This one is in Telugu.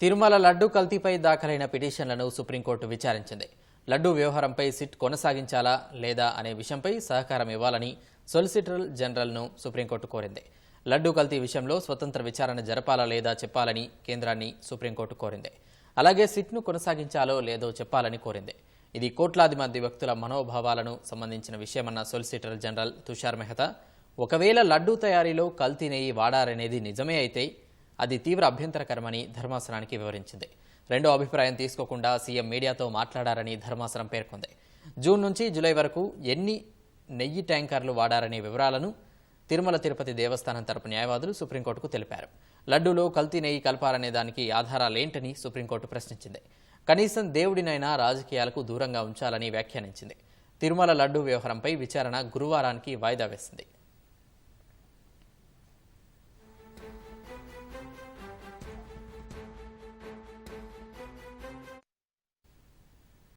తిరుమల లడ్డు కల్తీపై దాఖలైన పిటిషన్లను సుప్రీంకోర్టు విచారించింది. లడ్డు వ్యవహారంపై సిట్ కొనసాగించాలా లేదా అనే విషయంపై సహకారం ఇవ్వాలని సొలిసిటర్ జనరల్ను సుప్రీంకోర్టు కోరింది. లడ్డు కల్తీ విషయంలో స్వతంత్ర విచారణ జరపాలా లేదా చెప్పాలని కేంద్రాన్ని సుప్రీంకోర్టు కోరింది. అలాగే సిట్ను కొనసాగించాలో లేదో చెప్పాలని కోరింది. ఇది కోట్లాది మంది వ్యక్తుల మనోభావాలను సంబంధించిన విషయమన్న సొలిసిటర్ జనరల్ తుషార్ మెహతా ఒకవేళ లడ్డూ తయారీలో కల్తీ నెయ్యి వాడారనేది నిజమే అయితే అది తీవ్ర అభ్యంతరకరమని ధర్మాసనానికి వివరించింది. రెండో అభిప్రాయం తీసుకోకుండా సీఎం మీడియాతో మాట్లాడారని ధర్మాసనం పేర్కొంది. జూన్ నుంచి జూలై వరకు ఎన్ని నెయ్యి ట్యాంకర్లు వాడారనే వివరాలను తిరుమల తిరుపతి దేవస్థానం తరపు న్యాయవాదులు సుప్రీంకోర్టుకు తెలిపారు. లడ్డూలో కల్తీ నెయ్యి కలపారనే దానికి ఆధారాలేంటని సుప్రీంకోర్టు ప్రశ్నించింది. కనీసం దేవుడినైనా రాజకీయాలకు దూరంగా ఉంచాలని వ్యాఖ్యానించింది. తిరుమల లడ్డూ వ్యవహారంపై విచారణ గురువారానికి వాయిదా వేసింది.